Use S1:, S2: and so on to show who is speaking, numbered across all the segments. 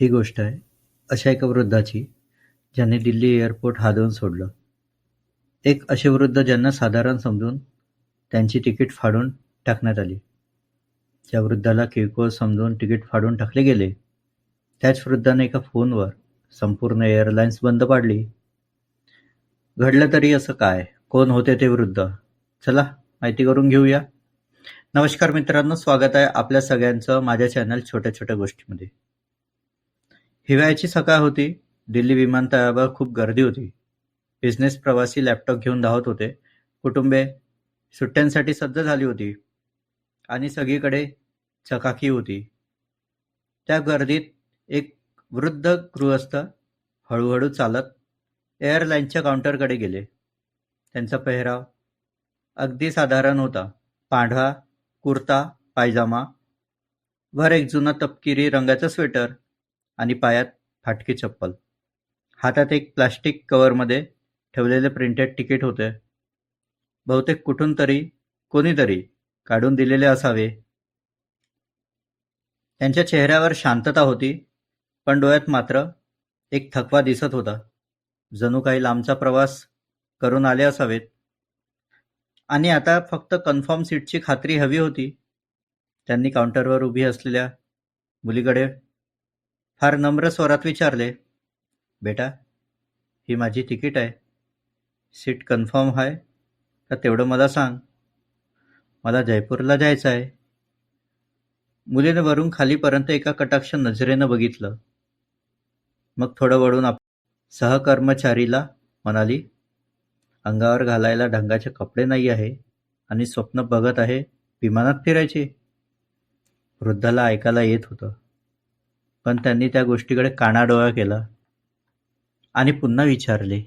S1: ही गोष्ट आहे अशा एका वृद्धाची ज्यांनी दिल्ली एअरपोर्ट हादवून सोडलं. एक असे वृद्ध ज्यांना साधारण समजून त्यांची तिकीट फाडून टाकण्यात आली. ज्या वृद्धाला किरकोळ समजून तिकीट फाडून टाकले गेले, त्याच वृद्धाने एका फोनवर संपूर्ण एअरलाइन्स बंद पाडली. घडलं तरी असं काय? कोण होते ते वृद्ध? चला माहिती करून घेऊया. नमस्कार मित्रांनो, स्वागत आहे आपल्या सगळ्यांचं माझ्या चॅनल छोट्या छोट्या गोष्टीमध्ये. हिवाळ्याची सकाळ होती. दिल्ली विमानतळावर खूप गर्दी होती. बिझनेस प्रवासी लॅपटॉप घेऊन धावत होते. कुटुंबे सुट्ट्यांसाठी सज्ज झाली होती आणि सगळीकडे चकाकी होती. त्या गर्दीत एक वृद्ध गृहस्थ हळूहळू चालत एअरलाईनच्या काउंटरकडे गेले. त्यांचा पेहराव अगदी साधारण होता. पांढरा कुर्ता पायजामा, वर एक जुना तपकिरी रंगाचा स्वेटर आणि पायात फाटकी चप्पल. हातात एक प्लास्टिक कव्हरमध्ये ठेवलेले प्रिंटेड तिकीट होते. बहुतेक कुठून तरी कोणीतरी काढून दिलेले असावे. त्यांच्या चेहऱ्यावर शांतता होती, पण डोळ्यात मात्र एक थकवा दिसत होता. जणू काही लांबचा प्रवास करून आले असावेत आणि आता फक्त कन्फर्म सीटची खात्री हवी होती. त्यांनी काउंटरवर उभी असलेल्या मुलीकडे फार नम्र स्वरात विचारले, "बेटा, ही माझी तिकीट आहे. सीट कन्फर्म आहे का तेवढं मला सांग. मला जयपूरला जायचं आहे. मुलीने वरून खालीपर्यंत एका कटाक्ष नजरेनं बघितलं. मग थोडं वळून आप सहकर्मचारीला म्हणाली, अंगावर घालायला ढंगाचे कपडे नाही आहे आणि स्वप्न बघत आहे विमानात फिरायचे. वृद्धाला ऐकायला येत होतं, पण त्यांनी त्या गोष्टीकडे कानाडोळा केला आणि पुन्हा विचारले,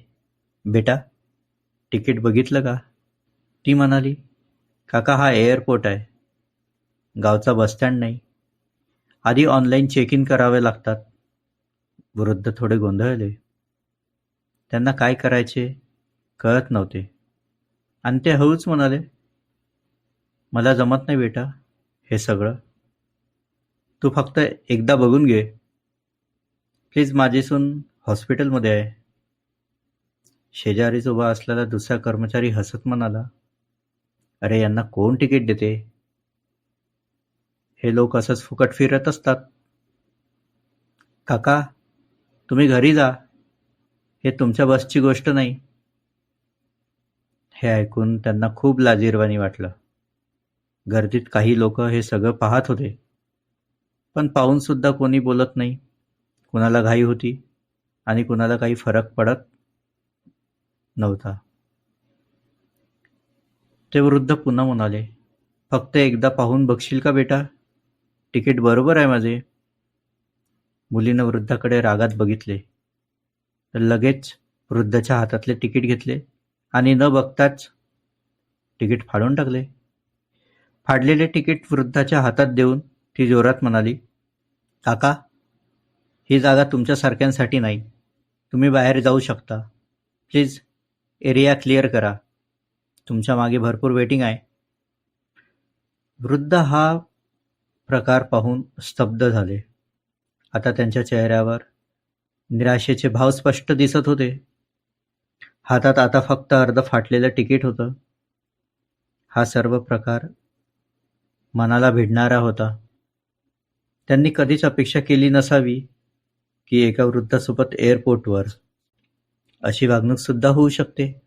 S1: बेटा, तिकीट बघितलं का? ती म्हणाली, काका हा एअरपोर्ट आहे. गावचा बसस्टँड नाही. आधी ऑनलाईन चेक इन करावे लागतात. वृद्ध थोडे गोंधळले. त्यांना काय करायचे कळत नव्हते आणि ते हळूच म्हणाले, मला जमत नाही बेटा हे सगळं. तू फक्त एकदा बघून घे. प्लीज माझी सून हॉस्पिटलमध्ये आहे. शेजारीच उभा असलेला दुसरा कर्मचारी हसत म्हणाला, अरे यांना कोण तिकीट देते? हे लोक असंच फुकट फिरत असतात. काका, तुम्ही घरी जा. हे तुमच्या बसची गोष्ट नाही. हे ऐकून त्यांना खूप लाजिरवाणी वाटलं. गर्दीत काही लोक हे सगळं पाहत होते, पण पाहूनसुद्धा कोणी बोलत नाही. कुणाला घाई होती आणि कुणाला काही फरक पडत नव्हता. ते वृद्ध पुन्हा म्हणाले, फक्त एकदा पाहून बघशील का बेटा? तिकीट बरोबर आहे माझे. मुलीनं वृद्धाकडे रागात बघितले, तर लगेच वृद्धाच्या हातातले तिकीट घेतले आणि न बघताच तिकीट फाडून टाकले. फाडलेले तिकीट वृद्धाच्या हातात देऊन ती जोरात म्हणाली, काका, ही जागा तुमच्यासारख्यांसाठी नाही. तुम्ही बाहेर जाऊ शकता. प्लीज एरिया क्लिअर करा. तुमच्या मागे भरपूर वेटिंग आहे. वृद्ध हा प्रकार पाहून स्तब्ध झाले. आता त्यांच्या चेहऱ्यावर निराशेचे भाव स्पष्ट दिसत होते. हातात आता फक्त अर्ध फाटलेलं तिकीट होतं. हा सर्व प्रकार मनाला भिडणारा होता. त्यांनी कधीच अपेक्षा केली नसावी की एका वृद्धासोबत एअरपोर्टवर अशी वागणूक सुद्धा होऊ शकते.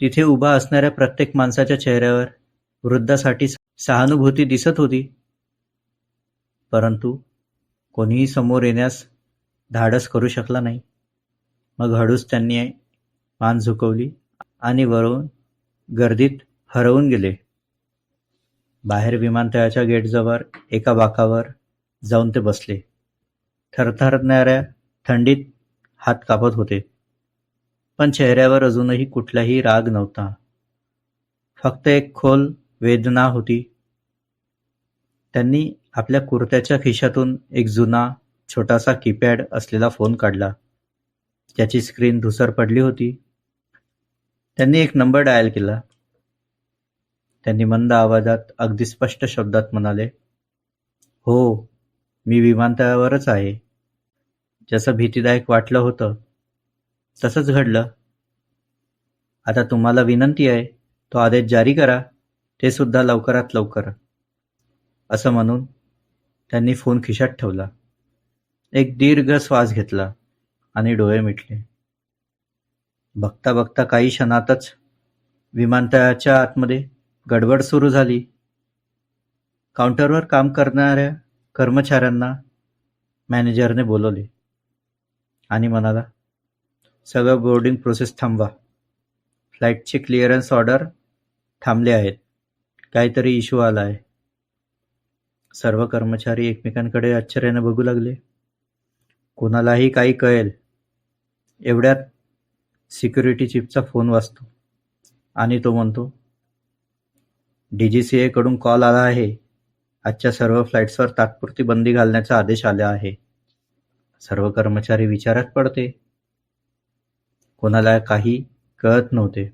S1: तिथे उभा असणाऱ्या प्रत्येक माणसाच्या चेहऱ्यावर वृद्धासाठी सहानुभूती दिसत होती. परंतु कोणीही समोर येण्यास धाडस करू शकला नाही. मग हळूच त्यांनी मान झुकवली आणि वरून गर्दीत हरवून गेले. बाहेर विमानतळाच्या गेटजवळ एका बाकावर जाऊन ते बसले. थरथरणाऱ्या थंडीत हात कापत होते, पण चेहऱ्यावर अजूनही कुठलाही राग नव्हता. फक्त एक खोल वेदना होती. त्यांनी आपल्या कुर्त्याच्या खिशातून एक जुना, छोटासा कीपॅड असलेला फोन काढला. त्याची स्क्रीन धूसर पडली होती. त्यांनी एक नंबर डायल केला. त्यांनी मंद आवाजात अगदी स्पष्ट शब्दात म्हणाले, हो, मी विमानतळावरच आहे. जसं भीतीदायक वाटलं होतं तसंच घडलं. आता तुम्हाला विनंती आहे तो आदेश जारी करा ते सुद्धा लवकरात लवकर. असं म्हणून त्यांनी फोन खिशात ठेवला. एक दीर्घ श्वास घेतला आणि डोळे मिटले. बघता बघता काही क्षणातच विमानतळाच्या आतमध्ये गडबड सुरू झाली. काउंटरवर काम करणाऱ्या कर्मचाऱ्यांना मॅनेजरने बोलवले. आणि म्हणाला सगळं बोर्डिंग प्रोसेस थांबवा. फ्लाईटचे क्लिअरन्स ऑर्डर थांबले आहेत. काहीतरी इश्यू आला आहे सर्व कर्मचारी एकमेकांकडे आश्चर्याने बघू लागले. कोणालाही काही कळेल. एवढ्यात सिक्युरिटी चिपचा फोन वाजतो. आणि तो म्हणतो डी जी सी एकडून कॉल आला आहे. आजच्या सर्व फ्लाईट्सवर तात्पुरती बंदी घालण्याचा आदेश आला आहे. सर्व कर्मचारी विचारात पडते. कोणाला काही कळत नव्हते.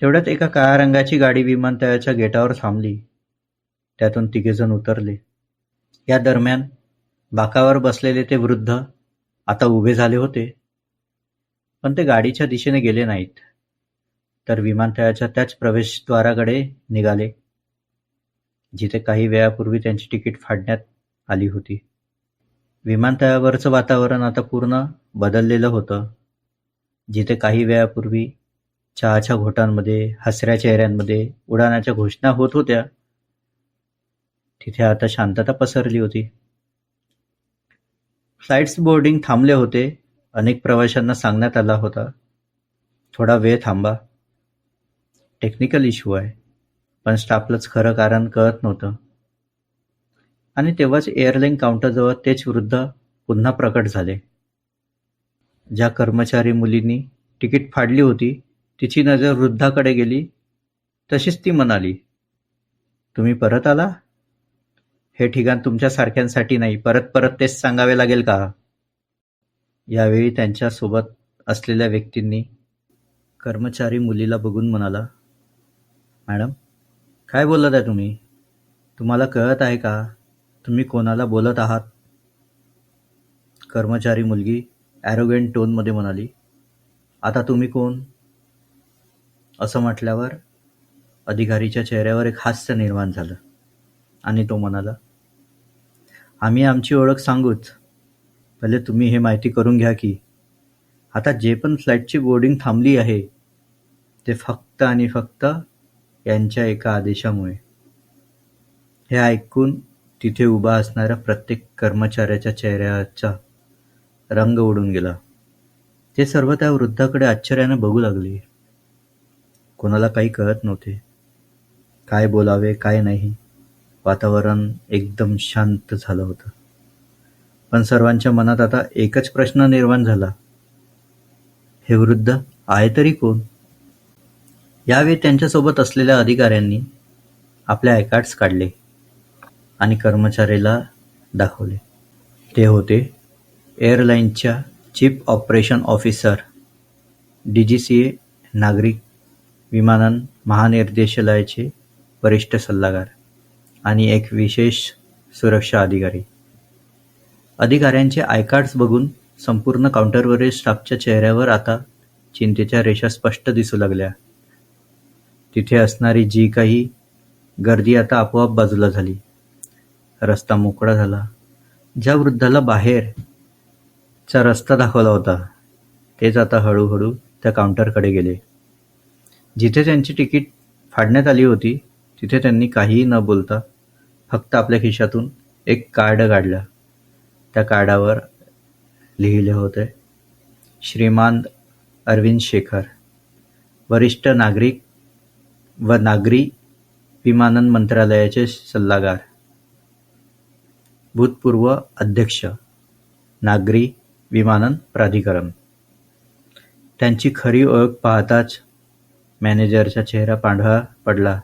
S1: तेवढ्यात एका काळ्या रंगाची गाडी विमानतळाच्या गेटावर थांबली. त्यातून तिघेजण उतरले. या दरम्यान बाकावर बसलेले ते वृद्ध आता उभे झाले होते. पण ते गाडीच्या दिशेने गेले नाहीत. तर विमानतळाच्या त्याच प्रवेशद्वाराकडे निघाले. जिथे काही वेळापूर्वी त्यांची तिकीट फाडण्यात आली होती. विमानतळावरचं वातावरण आता पूर्ण बदललेलं होतं. जिथे काही वेळापूर्वी चहाच्या घोटांमध्ये हसऱ्या चेहऱ्यांमध्ये उडाणाच्या घोषणा होत होत्या तिथे आता शांतता पसरली होती. फ्लाइट्स बोर्डिंग थांबले होते. अनेक प्रवाशांना सांगण्यात आला होता थोडा वेळ थांबा. टेक्निकल इश्यू आहे. पण स्टाफलाच खरं कारण कळत नव्हतं. आणि तेव्हाच एअरलाईन काउंटरजवळ तेच वृद्ध पुन्हा प्रकट झाले. ज्या कर्मचारी मुलींनी तिकीट फाडली होती तिची नजर वृद्धाकडे गेली. तशीच ती म्हणाली तुम्ही परत आला? हे ठिकाण तुमच्यासारख्यांसाठी नाही परत परत तेच सांगावे लागेल का? यावेळी त्यांच्यासोबत असलेल्या व्यक्तींनी कर्मचारी मुलीला बघून म्हणाला मॅडम काय बोलत आहे तुम्ही? तुम्हाला कळत आहे का तुम्ही कोणाला बोलत आहात? कर्मचारी मुलगी ॲरोगेंट टोनमध्ये म्हणाली आता तुम्ही कोण? असं म्हटल्यावर अधिकारीच्या चेहऱ्यावर एक हास्य निर्माण झालं आणि तो म्हणाला आम्ही आमची ओळख सांगूच. पहिले तुम्ही हे माहिती करून घ्या की आता जे पण फ्लाईटची बोर्डिंग थांबली आहे ते फक्त आणि फक्त यांच्या एका आदेशामुळे. हे ऐकून तिथे उभा असणाऱ्या प्रत्येक कर्मचाऱ्याच्या चेहऱ्याचा रंग उडून गेला. ते सर्व त्या वृद्धाकडे आश्चर्याने बघू लागले. कोणाला काही कळत नव्हते. काय बोलावे काय नाही. वातावरण एकदम शांत झालं होतं. पण सर्वांच्या मनात आता एकच प्रश्न निर्माण झाला. हे वृद्ध आहे तरी कोण? यावेळी त्यांच्यासोबत असलेल्या अधिकाऱ्यांनी आपले आयकार्ड्स काढले आणि कर्मचाऱ्याला दाखवले. ते होते एअरलाईनच्या chief operation officer D G C A नागरिक विमानन महानिर्देशालयाचे वरिष्ठ सल्लागार आणि एक विशेष सुरक्षा अधिकारी. अधिकाऱ्यांचे आयकार्ड्स बघून संपूर्ण काउंटरवरील स्टाफच्या चेहऱ्यावर आता चिंतेच्या रेषा स्पष्ट दिसू लागल्या. तिथे असणारी जी काही गर्दी आता आपोआप बाजूला झाली. रस्ता मोकळा झाला. ज्या वृद्धाला बाहेरचा रस्ता दाखवला होता तेच आता हळूहळू त्या काउंटरकडे गेले. जिथे त्यांची तिकीट फाडण्यात आली होती तिथे त्यांनी काहीही न बोलता फक्त आपल्या खिशातून एक कार्ड काढलं. त्या कार्डावर लिहिले होते श्रीमान अरविंद शेखर वरिष्ठ नागरिक व नागरी विमानन मंत्रालयाचे सल्लागार. भूतपूर्व अध्यक्ष नागरी विमानन प्राधिकरण. त्यांची खरी ओळख पाहताच मॅनेजरचा चेहरा पांढरा पडला.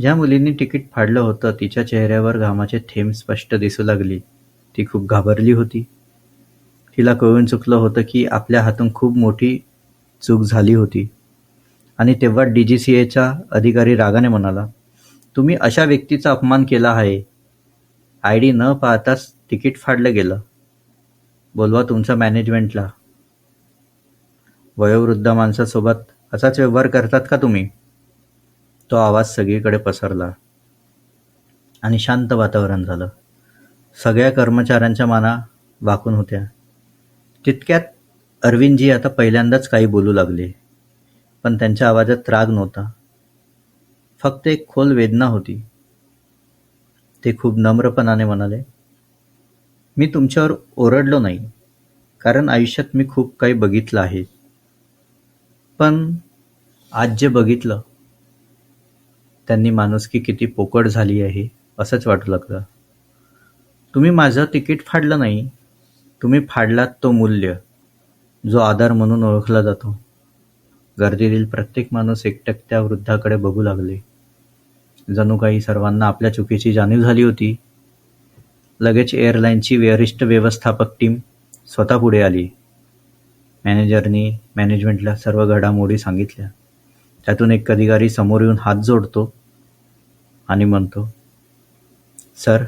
S1: ज्या मुलींनी तिकीट फाडलं होतं तिच्या चेहऱ्यावर घामाचे थेंब स्पष्ट दिसू लागली. ती खूप घाबरली होती. तिला कळून चुकलं होतं की आपल्या हातून खूप मोठी चूक झाली होती. आणि तेव्हा डी जी सी एचा अधिकारी रागाने म्हणाला तुम्ही अशा व्यक्तीचा अपमान केला आहे. आय डी न पाहताच तिकीट फाडलं गेलं. बोलवा तुमच्या मॅनेजमेंटला. वयोवृद्ध माणसासोबत असाच व्यवहार करतात का तुम्ही? तो आवाज सगळीकडे पसरला आणि शांत वातावरण झालं. सगळ्या कर्मचाऱ्यांच्या माना वाकून होत्या. तितक्यात अरविंदजी आता पहिल्यांदाच काही बोलू लागले. पण त्यांच्या आवाजात राग नव्हता. फक्त एक खोल वेदना होती. ते खूप नम्रपणाने म्हणाले मी तुमच्यावर ओरडलो नाही कारण आयुष्यात मी खूप काही बघितलं आहे. पण आज जे बघितलं त्यांनी माणुसकी किती पोकळ झाली आहे असंच वाटू लागलं. तुम्ही माझं तिकीट फाडलं नाही तुम्ही फाडलात तो मूल्य जो आधार म्हणून ओळखला जातो. गर्दीतील प्रत्येक माणूस एकटक त्या वृद्धाकडे बघू लागले. जणू काही सर्वांना आपल्या चुकीची जाणीव झाली होती. लगेच एअरलाईनची वरिष्ठ व्यवस्थापक टीम स्वतः पुढे आली. मॅनेजरनी मॅनेजमेंटला सर्व घडामोडी सांगितल्या. त्यातून एक अधिकारी समोर येऊन हात जोडतो आणि म्हणतो सर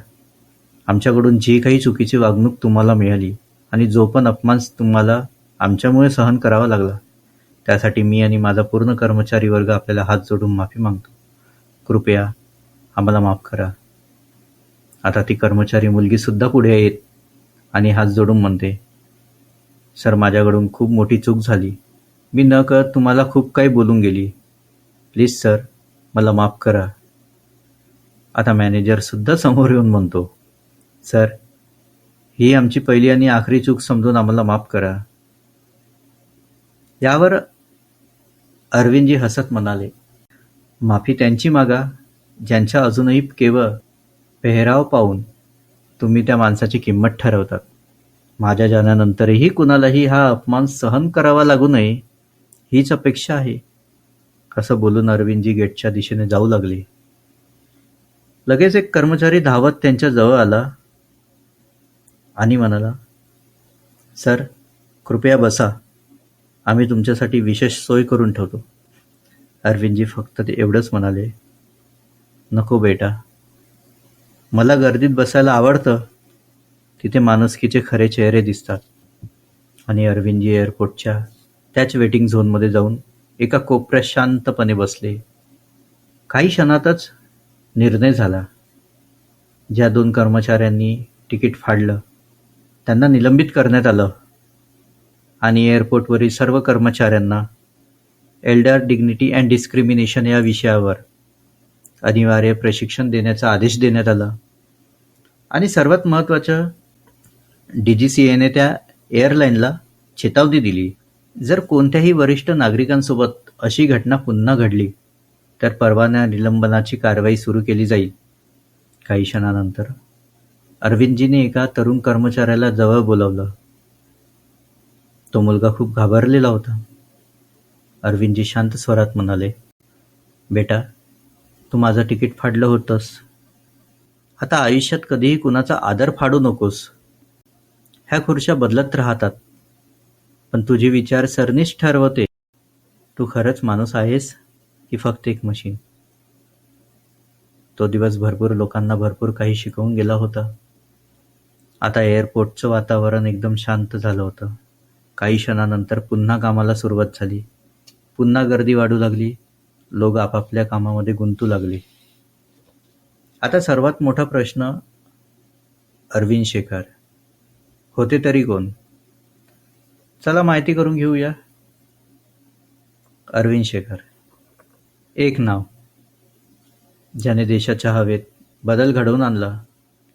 S1: आमच्याकडून जी काही चुकीची वागणूक तुम्हाला मिळाली आणि जो पण अपमान तुम्हाला आमच्यामुळे सहन करावा लागला त्यासाठी मी आणि माझा पूर्ण कर्मचारी वर्ग आपल्याला हात जोडून माफी मागतो. कृपया आम्हाला माफ करा. आता ती कर्मचारी मुलगी सुद्धा पुढे येत आणि हात जोडून म्हणते सर माझ्याकडून खूप मोठी चूक झाली. मी न कळत तुम्हाला खूप काही बोलून गेली. प्लीज सर मला माफ करा. आता मॅनेजर सुद्धा समोर येऊन म्हणतो सर ही आमची पहिली आणि आखरी चूक समजून आम्हाला माफ करा. यावर अरविंदजी हसत म्हणाले माफी त्यांची मागा ज्यांच्या अजूनही केवळ पेहराव पाहून तुम्ही त्या माणसाची किंमत ठरवतात. माझ्या जाण्यानंतरही कुणालाही हा अपमान सहन करावा लागू नये हीच अपेक्षा आहे. असं बोलून अरविंदजी गेटच्या दिशेने जाऊ लागले. लगेच एक कर्मचारी धावत त्यांच्या जवळ आला आणि म्हणाला सर कृपया बसा. आम्ही तुमच्यासाठी विशेष सोय करून ठेवतो. अरविंदजी फक्त ते एवढंच म्हणाले नको बेटा. मला गर्दीत बसायला आवडतं. तिथे माणुसकीचे खरे चेहरे दिसतात. आणि अरविंदजी एअरपोर्टच्या त्याच वेटिंग झोनमध्ये जाऊन एका कोपऱ्यात शांतपणे बसले. काही क्षणातच निर्णय झाला. ज्या दोन कर्मचाऱ्यांनी तिकीट फाडलं त्यांना निलंबित करण्यात आलं. आणि एअरपोर्टवरील सर्व कर्मचाऱ्यांना एल्डर डिग्निटी अँड डिस्क्रिमिनेशन या विषयावर अनिवार्य प्रशिक्षण देण्याचा आदेश देण्यात आला. आणि सर्वात महत्त्वाचं डी जी सी एने त्या एअरलाईनला चेतावणी दिली. जर कोणत्याही वरिष्ठ नागरिकांसोबत अशी घटना पुन्हा घडली तर परवाना निलंबनाची कारवाई सुरू केली जाईल. काही क्षणानंतर अरविंदजीने एका तरुण कर्मचाऱ्याला जवळ बोलावलं. तो मुलगा खूप घाबरलेला होता. अरविंदजी शांत स्वरात म्हणाले बेटा तू माझं तिकीट फाडलं होतंस. आता आयुष्यात कधीही कुणाचा आदर फाडू नकोस. ह्या खुर्च्या बदलत राहतात. पण तुझी विचारसरणीच ठरवते. तू खरंच माणूस आहेस की फक्त एक मशीन? तो दिवस भरपूर लोकांना भरपूर काही शिकवून गेला होता. आता एअरपोर्टचं वातावरण एकदम शांत झालं होतं. काही क्षणानंतर पुन्हा कामाला सुरुवात झाली. पुन्हा गर्दी वाढू लागली. लोक आपापल्या कामामध्ये गुंतू लागले. आता सर्वात मोठा प्रश्न अरविंद शेखर. होते तरी कोण? चला माहिती करून घेऊया. अरविंद शेखर. एक नाव. ज्याने देशाच्या हवेत बदल घडवून आणला.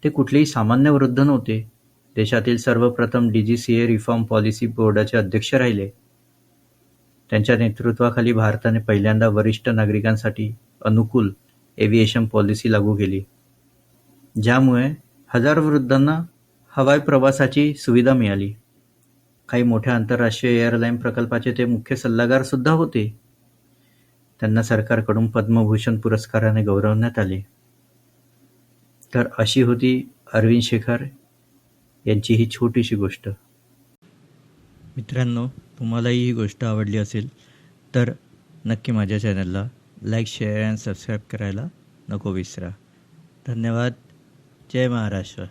S1: ते कुठलेही सामान्य वृद्ध नव्हते. देशातील सर्वप्रथम D G C A reform policy बोर्डाचे अध्यक्ष राहिले. त्यांच्या नेतृत्वाखाली भारताने पहिल्यांदा वरिष्ठ नागरिकांसाठी अनुकूल एव्हिएशन पॉलिसी लागू केली. ज्यामुळे हजारो वृद्धांना हवाई प्रवासाची सुविधा मिळाली. काही मोठ्या आंतरराष्ट्रीय एअरलाईन प्रकल्पाचे ते मुख्य सल्लागार सुद्धा होते. त्यांना सरकारकडून पद्मभूषण पुरस्काराने गौरवण्यात आले. तर अशी होती अरविंद शेखर यांची ही छोटीशी गोष्ट. मित्रांनो तुम्हालाही ही गोष्ट आवडली असेल तर नक्की माझ्या चॅनलला लाईक शेअर अँड सबस्क्राईब करायला नको विसरा. धन्यवाद. जय महाराष्ट्र.